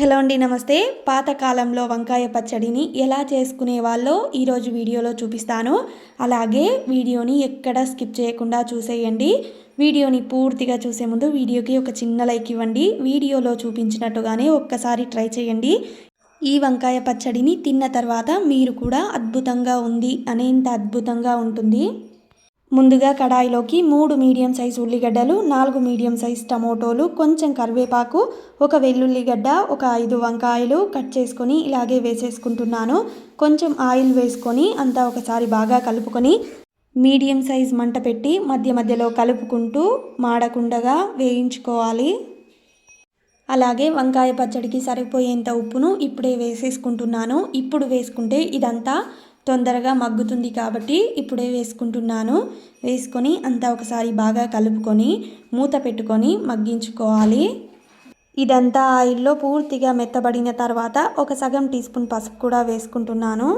Hello అండి నమస్తే. పాతకాలంలో వంకాయ పచ్చడిని ఎలా చేసుకునే వాళ్ళో ఈరోజు వీడియోలో చూపిస్తాను. అలాగే వీడియోని ఎక్కడ స్కిప్ చేయకుండా చూసేయండి. వీడియోని పూర్తిగా చూసే ముందు వీడియోకి ఒక చిన్న లైక్ ఇవ్వండి. వీడియోలో చూపించినట్టుగానే ఒక్కసారి ట్రై చేయండి. ఈ వంకాయ పచ్చడిని తిన్న తర్వాత మీరు కూడా అద్భుతంగా ఉంది అనేంత అద్భుతంగా ఉంటుంది. ముందుగా కడాయిలోకి మూడు మీడియం సైజ్ ఉల్లిగడ్డలు నాలుగు మీడియం సైజ్ టమోటోలు కొంచెం కరివేపాకు ఒక వెల్లుల్లిగడ్డ ఒక ఐదు వంకాయలు కట్ చేసుకొని ఇలాగే వేసేసుకుంటున్నాను. కొంచెం ఆయిల్ వేసుకొని అంతా ఒకసారి బాగా కలుపుకొని మీడియం సైజ్ మంట పెట్టి మధ్య మధ్యలో కలుపుకుంటూ మాడకుండగా వేయించుకోవాలి. అలాగే వంకాయ పచ్చడికి సరిపోయేంత ఉప్పును ఇప్పుడే వేసేసుకుంటున్నాను. ఇప్పుడు వేసుకుంటే ఇదంతా తొందరగా మగ్గుతుంది కాబట్టి ఇప్పుడే వేసుకుంటున్నాను. వేసుకొని అంతా ఒకసారి బాగా కలుపుకొని మూత పెట్టుకొని మగ్గించుకోవాలి. ఇదంతా ఆయిల్లో పూర్తిగా మెత్తబడిన తర్వాత ఒక సగం టీ స్పూన్ పసుపు కూడా వేసుకుంటున్నాను.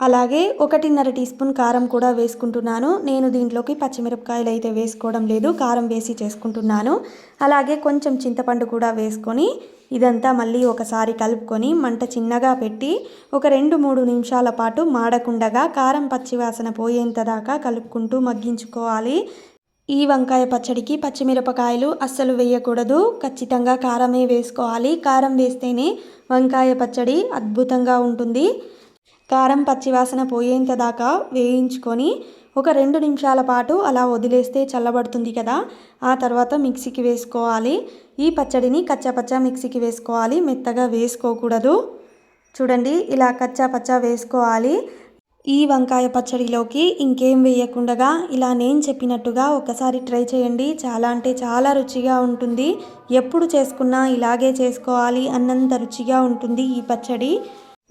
అలాగే ఒకటిన్నర టీ స్పూన్ కారం కూడా వేసుకుంటున్నాను. నేను దీంట్లోకి పచ్చిమిరపకాయలు అయితే వేసుకోవడం లేదు కారం వేసి చేసుకుంటున్నాను. అలాగే కొంచెం చింతపండు కూడా వేసుకొని ఇదంతా మళ్ళీ ఒకసారి కలుపుకొని మంట చిన్నగా పెట్టి ఒక రెండు మూడు నిమిషాల పాటు మాడకుండగా కారం పచ్చివాసన పోయేంత దాకా కలుపుకుంటూ మగ్గించుకోవాలి. ఈ వంకాయ పచ్చడికి పచ్చిమిరపకాయలు అస్సలు వేయకూడదు. ఖచ్చితంగా కారమే వేసుకోవాలి. కారం వేస్తేనే వంకాయ పచ్చడి అద్భుతంగా ఉంటుంది. కారం పచ్చివాసన పోయేంత దాకా వేయించుకొని ఒక రెండు నిమిషాల పాటు అలా వదిలేస్తే చల్లబడుతుంది కదా. ఆ తర్వాత మిక్సీకి వేసుకోవాలి. ఈ పచ్చడిని కచ్చాపచ్చా మిక్సీకి వేసుకోవాలి. మెత్తగా వేసుకోకూడదు. చూడండి ఇలా కచ్చాపచ్చా వేసుకోవాలి. ఈ వంకాయ పచ్చడిలోకి ఇంకేం వేయకుండా ఇలా నేను చెప్పినట్టుగా ఒకసారి ట్రై చేయండి. చాలా అంటే చాలా రుచిగా ఉంటుంది. ఎప్పుడు చేసుకున్నా ఇలాగే చేసుకోవాలి అన్నంత రుచిగా ఉంటుంది ఈ పచ్చడి.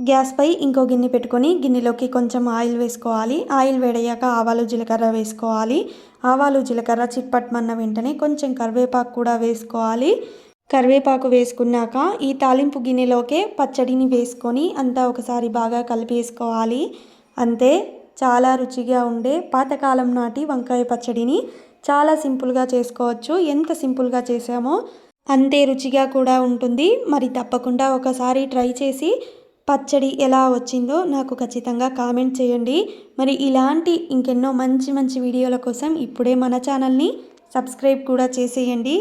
గ్యాస్పై ఇంకో గిన్నె పెట్టుకొని గిన్నెలోకి కొంచెం ఆయిల్ వేసుకోవాలి. ఆయిల్ వేడయ్యాక ఆవాలు జీలకర్ర వేసుకోవాలి. ఆవాలు జీలకర్ర చిట్పట్మన్న వెంటనే కొంచెం కరివేపాకు కూడా వేసుకోవాలి. కరివేపాకు వేసుకున్నాక ఈ తాలింపు గిన్నెలోకే పచ్చడిని వేసుకొని అంతా ఒకసారి బాగా కలిపేసుకోవాలి. అంతే చాలా రుచిగా ఉండే పాతకాలం నాటి వంకాయ పచ్చడిని చాలా సింపుల్గా చేసుకోవచ్చు. ఎంత సింపుల్గా చేసామో అంతే రుచిగా కూడా ఉంటుంది. మరి తప్పకుండా ఒకసారి ట్రై చేసి పచ్చడి ఎలా వచ్చిందో నాకు ఖచ్చితంగా కామెంట్ చేయండి. మరి ఇలాంటి ఇంకెన్నో మంచి మంచి వీడియోల కోసం ఇప్పుడే మన ఛానల్ని సబ్స్క్రైబ్ కూడా చేసేయండి.